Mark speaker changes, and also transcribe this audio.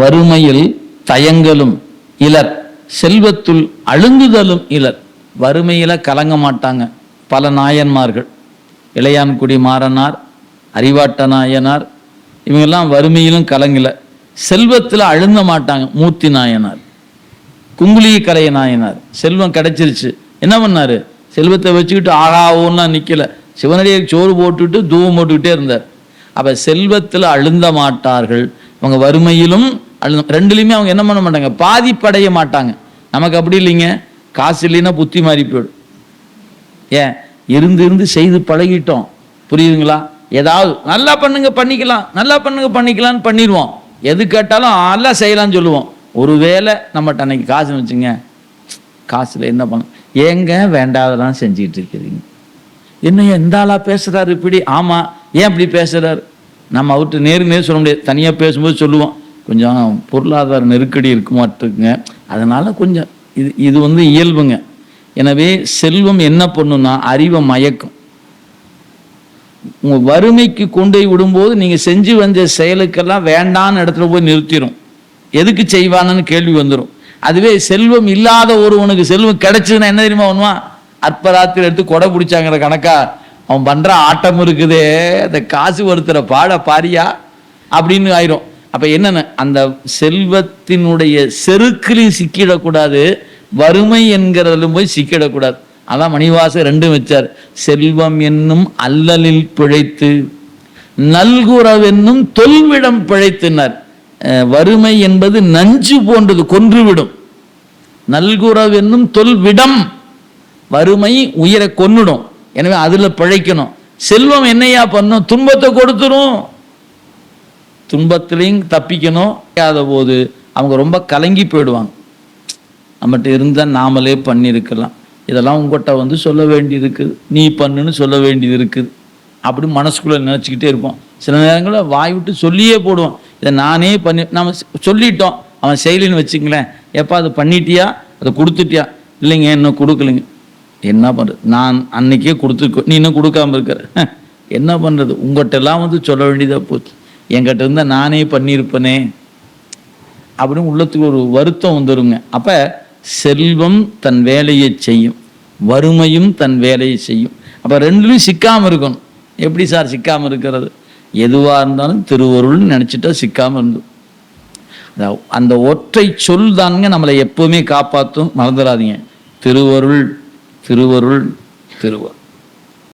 Speaker 1: வறுமையில் தயங்கலும் இலர் செல்வத்துள் அழுங்குதலும் இலர். வறுமையில கலங்க மாட்டாங்க பல நாயன்மார்கள். இளையான்குடி மாறனார் அறிவாட்ட நாயனார் இவங்கெல்லாம் வறுமையிலும் கலங்கல. செல்வத்தில் அழுந்த மாட்டாங்க மூர்த்தி நாயனார். குங்குலி கரைய நாயனார். செல்வம் கிடைச்சிருச்சு. என்ன பண்ணாரு? செல்வத்தை வச்சுக்கிட்டு ஆகாவோன்னா நிற்கல சிவனடியை சோறு போட்டுட்டு தூவம் போட்டுக்கிட்டே இருந்தார். அப்போ செல்வத்தில் அழுந்த மாட்டார்கள். அவங்க வறுமையிலும் அழுந்த ரெண்டுலேயுமே அவங்க என்ன பண்ண மாட்டாங்க? பாதிப்படைய மாட்டாங்க. நமக்கு அப்படி இல்லைங்க. காசு இல்லைன்னா புத்தி மாறி போயிடும். ஏன்? இருந்து இருந்து செய்து பழகிட்டோம். புரியுதுங்களா? ஏதாவது நல்லா பண்ணுங்க பண்ணிக்கலாம். நல்லா பண்ணுங்க பண்ணிக்கலாம்னு பண்ணிடுவோம். எது கேட்டாலும் நல்லா செய்யலாம்னு சொல்லுவோம். ஒருவேளை நம்மகிட்ட அன்னைக்கு காசு வச்சுங்க காசில் என்ன பண்ண ஏங்க வேண்டாதெல்லாம் செஞ்சுக்கிட்டு இருக்கிறீங்க. என்ன எந்த ஆளாக பேசுகிறாரு இப்படி? ஆமாம் ஏன் இப்படி பேசுகிறாரு நம்ம அவர்கிட்ட நேருக்கு நேர் சொல்ல முடியாது. தனியாக பேசும்போது சொல்லுவோம். கொஞ்சம் பொருளாதார நெருக்கடி இருக்க மாட்டிருக்குங்க கொஞ்சம் இது இது வந்து இயல்புங்க. எனவே செல்வம் என்ன பண்ணுன்னா அறிவை மயக்கும். உங்கள் வறுமைக்கு கொண்டு போய் விடும்போது நீங்கள் செஞ்சு வந்த செயலுக்கெல்லாம் வேண்டான்னு இடத்துல போய் நிறுத்திடும் எதுக்கு செய்வானன்னு கேள்வி வந்துடும் அதுவே செல்வம் இல்லாத ஒருவனுக்கு செல்வம் கிடைச்சதுன்னா என்ன தெரியுமா ஒன்றுவான் அற்பராத்திரி எடுத்து கொடை பிடிச்சாங்கிற கணக்கா அவன் பண்ணுற ஆட்டம் இருக்குதே அந்த காசு ஒருத்தரை பாட பாரியா? அப்படின்னு ஆயிரும். அப்போ என்னென்ன அந்த செல்வத்தினுடைய செருக்கிலையும் சிக்கிடக்கூடாது வறுமை என்கிறதிலும் போய் சிக்கிடக்கூடாது. அதான் மணிவாசர் ரெண்டும் வச்சார். செல்வம் என்னும் அல்லலில் பிழைத்து நல்குறவென்னும் தொல்விடம் பிழைத்தினார். வறுமை என்பது நஞ்சு போன்றது கொன்றுவிடும். நல்குறவென்னும் தொல்விடம் வறுமை உயிரை கொன்னுடும். எனவே அதில் பிழைக்கணும். செல்வம் என்னையா பண்ணும்? துன்பத்தை கொடுத்துரும். துன்பத்திலையும் தப்பிக்கணும். முடியாத போது அவங்க ரொம்ப கலங்கி போயிடுவாங்க. நம்மகிட்ட இருந்தால் நாமளே பண்ணியிருக்கலாம். இதெல்லாம் உங்கள்கிட்ட வந்து சொல்ல வேண்டியது இருக்குது நீ பண்ணுன்னு சொல்ல வேண்டியது இருக்குது அப்படி மனசுக்குள்ளே நினச்சிக்கிட்டே இருப்போம். சில நேரங்களில் வாய் விட்டு சொல்லியே போடுவோம். இதை நானே பண்ணி நம்ம சொல்லிட்டோம். அவன் செயலின்னு வச்சுங்களேன் எப்போ அதை பண்ணிட்டியா? அதை கொடுத்துட்டியா? இல்லைங்க இன்னும் கொடுக்கலைங்க. என்ன பண்ணுறது நான் அன்னைக்கே கொடுத்துருக்கோம். நீ இன்னும் கொடுக்காம இருக்கிற என்ன பண்ணுறது உங்கள்கிட்ட எல்லாம் வந்து சொல்ல வேண்டியதாக போச்சு. என்கிட்ட இருந்தால் நானே பண்ணியிருப்பனே. அப்படின்னு உள்ளத்துக்கு ஒரு வருத்தம் வந்துருங்க. அப்போ செல்வம் தன் வேலையை செய்யும். வறுமையும் தன் வேலையை செய்யும். அப்போ ரெண்டுலையும் சிக்காமல் இருக்கணும். எப்படி சார் சிக்காமல் இருக்கிறது? எதுவாக இருந்தாலும் திருவருள்னு நினச்சிட்டா சிக்காமல் இருந்தோம் அந்த ஒற்றை சொல் தானுங்க நம்மளை எப்பவுமே காப்பாற்றும் மறந்துடாதீங்க. திருவருள் திருவருள் திருவருள்.